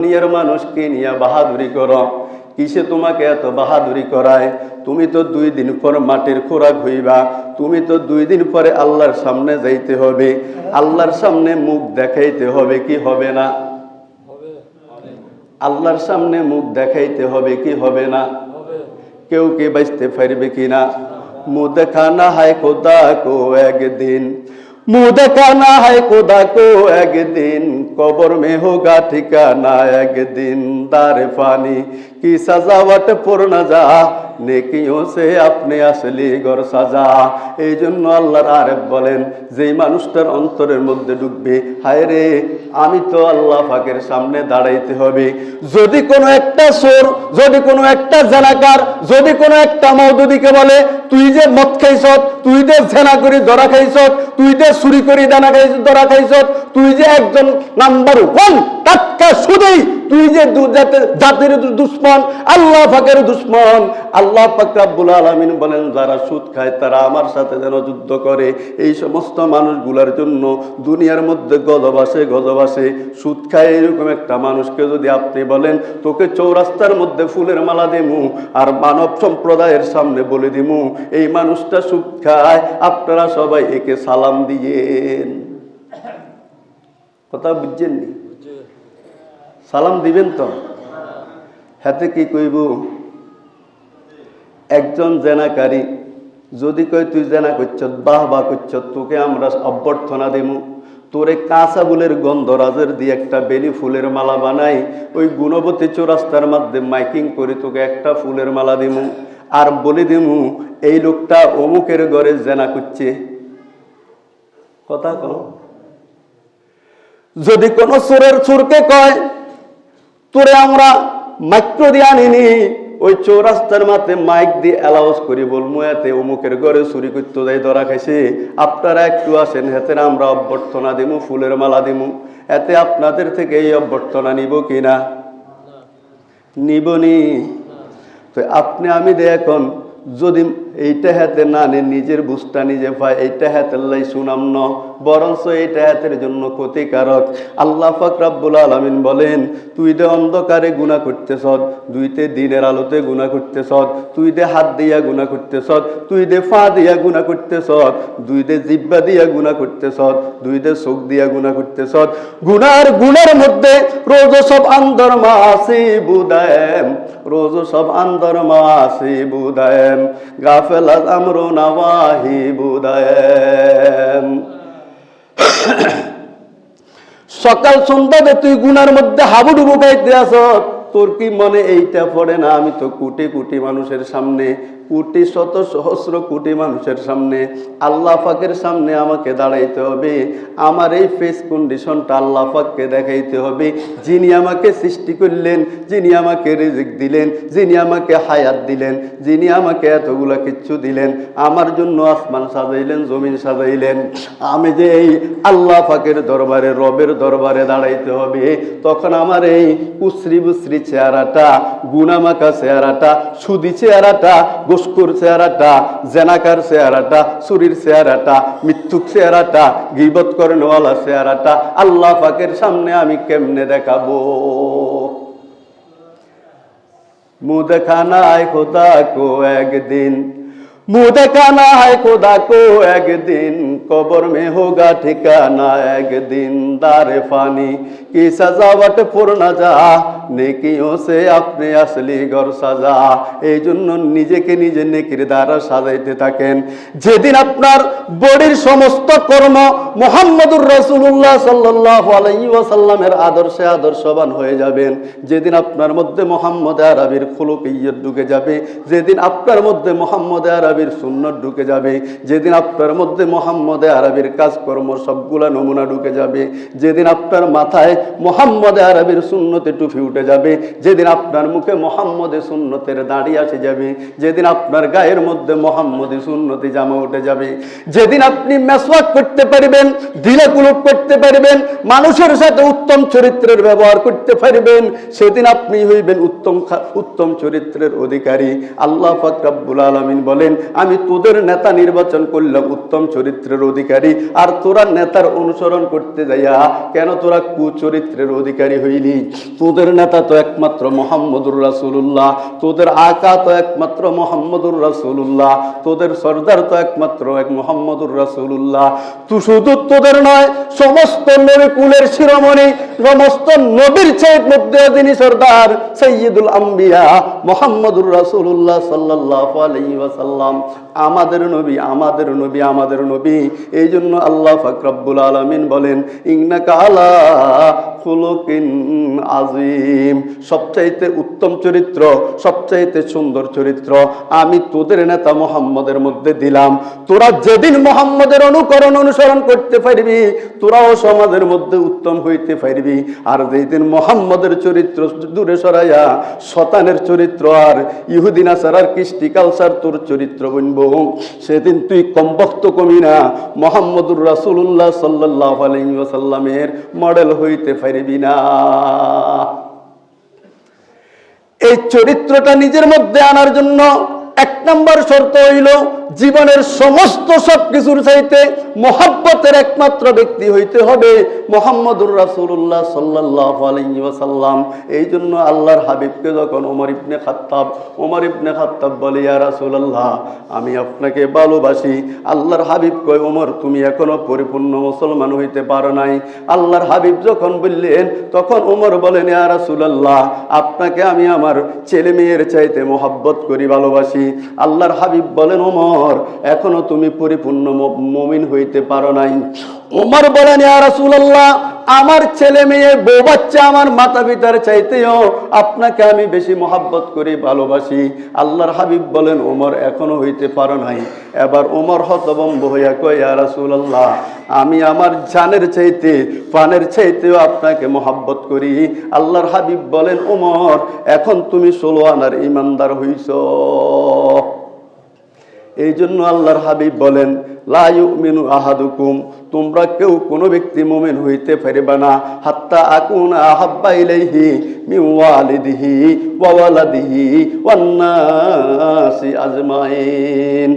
দুনিয়ার মানুষকে নিয়ে বাহাদুরি করো। কিসে তোমাকে এত বাহাদুরি করায়? তুমি তো দুই দিন পর মাটির খোরাক হইবা। তুমি তো দুই দিন পরে আল্লাহর সামনে যাইতে হবে। আল্লাহর সামনে মুখ দেখাইতে হবে কি হবে না? আল্লাহর সামনে মুখ দেখাইতে হবে কি হবে না? কেউ কে বাঁচতে পারবে কিনা মুখ দেখানা হায় খোদা কো একদিন। মুহ একদিন। কবর মে হোগা ঠিকানা একদিন। দার কি সাজাওয়াট যা, নেকিও সে আপনি আসলি সাজা। এই জন্য আল্লাহর বলেন মানুষটার অন্তরের মধ্যে ঢুকবে হায় রে, আমি তো আল্লাহ ফাঁকের সামনে দাঁড়াইতে হবে। যদি কোনো একটা সোর, যদি কোনো একটা জেলাকার যদি কোনো একটা মৌদুদিকে বলে, তুই যে মদ খাইছত তুই যে ঝেনা করি ধরা খাইছত তুই যে চুরি করি দানা খাইছ ধরা খাইছ, তুই যে একজন নাম্বার ওয়ান টাটকা শুধুই তুই যে জাতির দুশ্মন, আল্লাহ ফাকের দুশ্মন। আল্লাহ পাক রাব্বুল আলামিন বলেন, যারা সুদ খায়, তারা আমার সাথে যেন যুদ্ধ করে। এই সমস্ত মানুষগুলোর জন্য দুনিয়ার মধ্যে গজব আসে গজব আসে। সুদ খায় এরকম একটা মানুষকে যদি আপনি বলেন, তোকে চৌরাস্তার মধ্যে ফুলের মালা দিমু আর মানব সম্প্রদায়ের সামনে বলে দিমু, এই মানুষটা সুদ খায়। আপনারা সবাই একে সালাম দিয়েন। কথা বুঝছেননি সালাম দিবেন তো? হাতে কি কইব? একজন জেনাকারী যদি কই তুই জেনা করছ, বাহ বা করছ, তোকে আমরা অভ্যর্থনা দেবো। তোরে কাঁচা বুলের গন্ধরাজের দিয়ে একটা বেলি ফুলের মালা বানাই। ওই গুণবতী চৌরাস্তার মাধ্যমে মাইকিং করে তোকে একটা ফুলের মালা দিমু আর বলে দিমু এই লোকটা অমুকের ঘরে জেনা করছে। কথা কো যদি কোনো চোরের চোরকে কয় তোরে আমরা মাইক্রো দিয়ে আনিনি ওই চৌরাস্তার মাঠে মাইক দিয়ে অ্যালাউস করি বলব এতে অমুকের ঘরে চুরি করতে যাই, ধরা খাইছে। আপনারা একটু আসেন হেতে আমরা অভ্যর্থনা দিমু, ফুলের মালা দিব এতে আপনাদের থেকে এই অভ্যর্থনা নিব কিনা? নিবনি তো আপনি আমি দে এখন যদি এইটা হাতে না নেন নিজের বুঝটা নিজে পায় এইটা হাতের লাই সুনাম ন। বরঞ্চ এইটা হাতের জন্য ক্ষতিকারক। আল্লাহ পাক রাব্বুল আলামিন বলেন, তুই দে অন্ধকারে গুণা করতেছ দুইতে দিনের আলোতে গুণা করতেছ, তুই দে হাত দিয়া গুণা করতেছ, তুই দে ফা দিয়া গুণা করতেছ, দুই দে জিব্বা দিয়া গুণা করতেছ, দুই দে চোখ দিয়া গুণা করতেছ। গুনার গুণের মধ্যে রোজ সব আন্দর মাসি বুদায়েম রোজ সব আন্দর মাসি বুদায়েম গাফেলাত আমরো নাওয়াহি বুদায়েম সকাল সন্ধ্যাতে তুই গুনার মধ্যে হাবুডুবু পাইতে আস তোর কি মনে এইটা পড়ে না? আমি তো কোটি কোটি মানুষের সামনে কোটি শত সহস্র কোটি মানুষের সামনে আল্লাহ পাকের সামনে আমাকে দাঁড়াইতে হবে। আমার এই ফেস কন্ডিশনটা আল্লাহ পাককে দেখাইতে হবে। যিনি আমাকে সৃষ্টি করলেন, যিনি আমাকে রিজিক দিলেন, যিনি আমাকে হায়াত দিলেন, যিনি আমাকে এতগুলা কিচ্ছু দিলেন, আমার জন্য আসমান সাজাইলেন, জমিন সাজাইলেন। আমি যে এই আল্লাহ পাকের দরবারে, রবের দরবারে দাঁড়াইতে হবে, তখন আমার এই উশ্রি বুশ্রি চেহারাটা, গুনামাকা চেহারাটা, সুদি চেহারাটা ঘুষখুর চেহারাটা, জেনাকার চেহারাটা সুরির চেহারাটা মৃত্যুক চেহারাটা, গিবত করেনওয়ালা চেহারাটা, আল্লাহ পাকের সামনে আমি কেমনে দেখাবো? মু মুদখানায় খোদা কো একদিন মুদেখানা হয় খোদা কো একদিন কবর মে হোগা ঠিকানা, একদিন দারে ফানি। কি সাজাওয়াট পুরনা যা, নেকিও সে আপনি আসলি ঘর সাজা। এই জন্য নিজেকে নিজে নেকির দ্বারা সাজাইতে থাকেন। যেদিন আপনার বডির সমস্ত কর্ম মোহাম্মদুর রসুল্লাহ সাল্লাহ আলাই ওয়াসাল্লামের আদর্শে আদর্শবান হয়ে যাবেন। যেদিন আপনার মধ্যে মোহাম্মদ আরবির খুলুকিয়ত ঢুকে যাবে, যেদিন আপনার মধ্যে মোহাম্মদ আরবির সুন্নত ঢুকে যাবে, যেদিন আপনার মধ্যে মোহাম্মদ আরবির কাজকর্ম সবগুলা নমুনা ঢুকে যাবে, যেদিন আপনার মাথায় মোহাম্মদ আরবির সুন্নতে টুপি উঠে যাবে, যেদিন আপনার মুখে মোহাম্মদে সুন্নতের দাঁড়িয়ে আসে যাবে, যেদিন আপনার গায়ের মধ্যে মোহাম্মদে সুন্নতি জামা উঠে যাবে, যেদিন আপনি মেসওয়াক করতে পারবেন দিলে কুলুপ করতে পারবেন, মানুষের সাথে উত্তম চরিত্রের ব্যবহার করতে পারবেন, সেদিন আপনি হইবেন উত্তম উত্তম চরিত্রের অধিকারী। আল্লাহ পাক রাব্বুল আলামিন বলেন, আমি তোদের নেতা নির্বাচন করলাম উত্তম চরিত্রের অধিকারী, আর তোরা নেতার অনুসরণ করতে যাইয়া কেন তোরা কুচরিত্রের অধিকারী হইলি? তোদের নেতা তো একমাত্র মোহাম্মদুর রাসূলুল্লাহ, তোদের আকা তো একমাত্র মোহাম্মদুর রাসূলুল্লাহ, তোদের সর্দার তো একমাত্র এক মোহাম্মদুর রাসূলুল্লাহ। তু শুধু তোদের নয়, সমস্ত নবী কুলের শিরোমণি, সমস্ত নবীর চেয়ে মধ্যে যিনি সর্দার সৈয়দুল আম্বিয়া মোহাম্মদুর রাসূলুল্লাহ সাল্লাল্লাহু আলাইহি ওয়াসাল্লাম। আমাদের নবী আমাদের নবী আমাদের নবী। এই জন্য আল্লাহ ফাকরাব্বুল আলামিন বলেন, ইন্নাকা আলা খুলুকিন আজিম সবচাইতে উত্তম চরিত্র, সবচাইতে সুন্দর চরিত্র আমি তোদের নেতা মোহাম্মদের মধ্যে দিলাম। তোরা যেদিন মোহাম্মদের অনুকরণ অনুসরণ করতে পারবি, তোরাও সমাজের মধ্যে উত্তম হইতে পারবি। আর যেদিন মোহাম্মদের চরিত্র দূরে সরাইয়া শতানের চরিত্র আর ইহুদিন আসার আর কৃষ্টি কালচার তোর চরিত্র বনব সেদিন তুই কমবক্ত কমি না। মোহাম্মদুর রাসূলুল্লাহ সাল্লাল্লাহু আলাইহি ওয়াসাল্লামের মডেল হইতে পারবি না। এই চরিত্রটা নিজের মধ্যে আনার জন্য এক নম্বর শর্ত হইল জীবনের সমস্ত সব কিছুর চাইতে মোহাব্বতের একমাত্র ব্যক্তি হইতে হবে মোহাম্মদুর রাসূলুল্লাহ সাল্লাল্লাহু আলাইহি এই জন্য আল্লাহর হাবিবকে যখন ওমর ইবনে খাত্তাব, ওমর ইবনে খাত্তাব বলে, ইয়া রাসূলুল্লাহ, আমি আপনাকে ভালোবাসি। আল্লাহর হাবিব কয়, ওমর, তুমি এখনও পরিপূর্ণ মুসলমান হইতে পারো নাই। আল্লাহর হাবিব যখন বললেন, তখন ওমর বলেন, ইয়া রাসূলুল্লাহ, আপনাকে আমি আমার ছেলে মেয়ের চাইতে মোহাব্বত করি, ভালোবাসি। আল্লাহর হাবিব বলেন, ওমর এখনও তুমি পরিপূর্ণ মমিন হইতে পারো নাই। ওমর বলেন রাসূলুল্লাহ, আমার ছেলে মেয়ে, বউ বাচ্চা আমার মাতা পিতার চাইতেও আপনাকে আমি বেশি মহাব্বত করি, ভালোবাসি। আল্লাহর হাবিব বলেন ওমর এখনও হইতে পারো নাই। এবার ওমর হতবম্ব হইয়া কয় রাসূলুল্লাহ, আমি আমার জানের চাইতে পানের চাইতেও আপনাকে মহাব্বত করি। আল্লাহর হাবিব বলেন ওমর এখন তুমি ষোলো আনার ইমানদার হইছ। এই জন্য আল্লাহর হাবিব বলেন লাইমিনু আহাদুকুম, তোমরা কেউ কোনো ব্যক্তি মোমেন হইতে পারবে না। হাত্তা আকুন আহাব্বা ইলাইহি মিওয়ালিদিহি ওয়া ওয়ালাদিহি ওয়ান নাসি আজমাইন।